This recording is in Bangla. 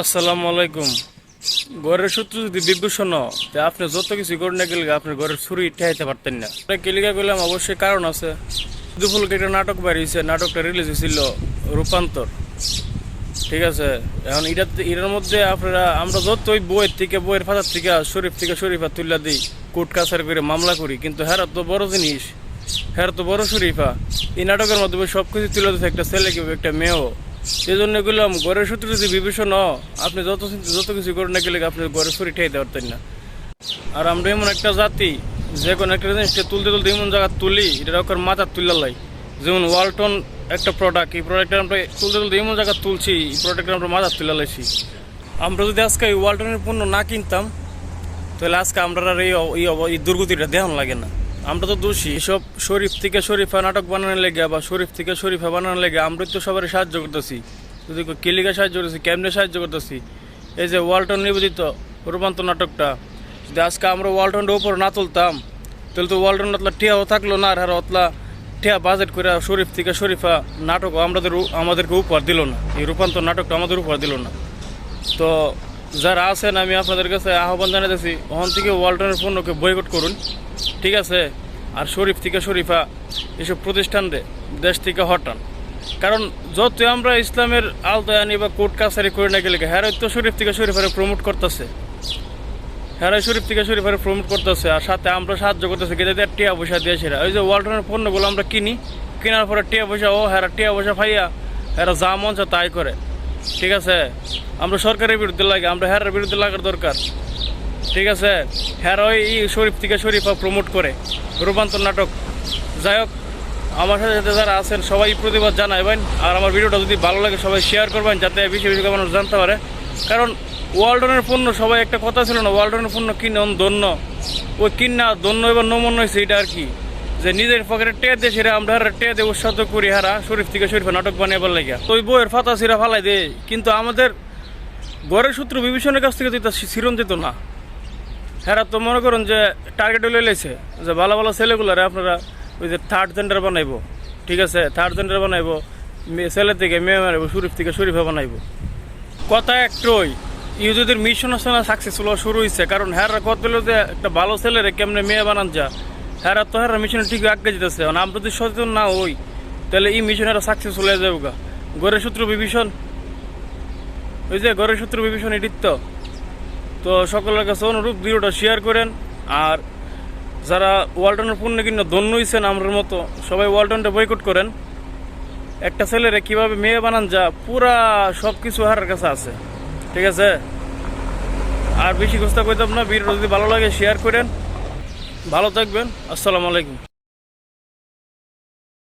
আসসালামু আলাইকুম। ঘরের সূত্র যদি বিভূষণ তে আপনি যত কিছু করেন না গেলে আপনার ঘরের ছুরি ঠেয়াইতে পারতেন না। আমরা কেলিকা করলাম অবশ্যই কারণ আছে। দুপুলকে একটা নাটক বাড়িয়েছে নাটকটা রিলিজ হয়েছিল রূপান্তর। ঠিক আছে? এখন এটা এটার মধ্যে আপনারা আমরা যত ওই বইয়ের থেকে, বইয়ের ফাঁচার থেকে, শরীফ থেকে শরীফা তুল্লা দিই, কোর্ট কাছার করে মামলা করি। কিন্তু হ্যাঁ তো বড় জিনিস। হ্যাঁ তো বড় শরীফা। এই নাটকের মাধ্যমে সব কিছু তুলে দিচ্ছে একটা ছেলে কেউ একটা মেয়েও। সেই জন্য গেলাম ঘরের সূত্রে যদি বিভীষণ আপনি যত চিন্তা- যত কিছু করেন না গেলে আপনি ঘরে শরীর ঠেয়াইতে পারতেন না। আর আমরা এমন একটা জাতি, যে কোনো একটা জিনিসকে তুলতে তুলতে এমন জায়গা তুলি এটা ওকে মাথা তুললা লাই। যেমন ওয়ালটন একটা প্রোডাক্ট এই প্রোডাক্টটা আমরা তুলতে তুলতে এমন জায়গা তুলছি, এই প্রোডাক্টটা আমরা মাথা তুলে লাইছি। আমরা যদি আজকে এই ওয়ালটনের পণ্য না কিনতাম, তাহলে আজকে আমরা আর এই দুর্গতিটা দেখান লাগে না। আমরা তো দোষী। এসব শরীফ থেকে শরীফা নাটক বানানোর লেগে বা শরীফ থেকে শরীফা বানানোর লেগে আমরা তো সবাই সাহায্য করতেছি। যদি কেলিকা সাহায্য করতেছি, কেমনে সাহায্য করতেছি? এই যে ওয়ালটন নিবেদিত রূপান্তর নাটকটা, যদি আজকে আমরা ওয়ালটনটার উপর না তুলতাম, তাহলে তো ওয়ালটন অতলা টিয়াও থাকল না, আর অতলা টিয়া বাজেট করে শরীফ থেকে শরীফা নাটক আমাদের আমাদেরকে উপহার দিল না। এই রূপান্তর নাটকটা আমাদের উপহার দিল না। তো যারা আছেন, আমি আপনাদের কাছে আহ্বান জানাতেছি, ওখান থেকে ওয়ালটনের পণ্যকে বয়কট করুন। ঠিক আছে? আর শরীফ থেকে শরীফা এসব প্রতিষ্ঠান দেশ থেকে হটান কারণ যত আমরা ইসলামের আলতায় আনি বা কোর্ট কাছারি করে না গেলে হ্যাঁ তো শরীফ থেকে শরীফারে প্রমোট করতেছে। হ্যাঁ শরীফ থেকে শরীফারে প্রমোট করতেছে আর সাথে আমরা সাহায্য করতেছি, কিন্তু টিয়া পয়সা দিয়ে সেরা। ওই যে ওয়ালটনের পণ্যগুলো আমরা কিনি, কেনার পরে টিয়া পয়সা, ও হ্যাঁ টিয়া পয়সা পাইয়া হ্যাঁ যা চায় তাই করে। ঠিক আছে? আমরা সরকারের বিরুদ্ধে লাগে, আমরা হ্যারের বিরুদ্ধে লাগার দরকার। ঠিক আছে? হ্যাঁ ওই শরীফ থেকে শরীফা প্রমোট করে। রূপান্তর নাটক। যাই হোক, আমার সাথে যারা আছেন, সবাই প্রতিবাদ জানাইবেন। আর আমার ভিডিওটা যদি ভালো লাগে, সবাই শেয়ার করবেন, যাতে বেশি বেশি মানুষ জানতে পারে। কারণ ওয়ালটনের পণ্য, সবাই একটা কথা ছিল না, ওয়ালটনের পণ্য কিনন দন্য ওই কিনা দন্য এবার নমন্য হয়েছে, এটা আর কি। যে নিজের পকেটে টেয়ে দিয়ে সেটা আমরা টেয়ে দিয়ে উৎসাহ করি, হারা শরীফ থেকে শরীফা নাটক বানিয়ে লাগে তো ওই বইয়ের ফাতা সিরা ফালাই দে। কিন্তু আমাদের গড়ের সূত্র বিভীষণের কাছ থেকে তো এটা যেত না। হ্যাঁ তো মনে করুন যে টার্গেট হলে লেছে যে ভালো ভালো ছেলেগুলারে আপনারা ওই যে থার্ড জেন্ডার বানাইবো, ঠিক আছে? থার্ড জেন্ডার বানাইবো ছেলে থেকে মেয়ে মারাইবো শরীফ থেকে শরীফা বানাইবো। কথা একটাই ইউজুদের মিশন না সাকসেসফুল শুরু হয়েছে কারণ হ্যাঁ কত হলো যে একটা ভালো ছেলেরে কেমনে মেয়ে বানান যা হ্যাঁ তো হ্যাঁ মিশনে ঠিক আগে যেতেছে। আমরা যদি সচেতন না হই, তাহলে এই মিশন এরা সাকসেসফুল হয়ে যাবে গা। গড়ের সূত্র বিভীষণ? ওই যে গড়ের সূত্র বিভীষণ, এটির তো। তো সকলের কাছে অনুরূপ ভিডিওটা শেয়ার করেন। আর যারা ওয়ালটনের পণ্য কিনে ধন্য হয়েছেন আমার মতো, সবাই ওয়ালটনটা বয়কট করেন। একটা ছেলেরে কীভাবে মেয়ে বানান যা পুরা সব কিছু হারের কাছে আছে। ঠিক আছে? আর বেশি কথা কইতাম না, ভিডিওটা যদি ভালো লাগে শেয়ার করেন। ভালো থাকবেন, আসসালামু আলাইকুম।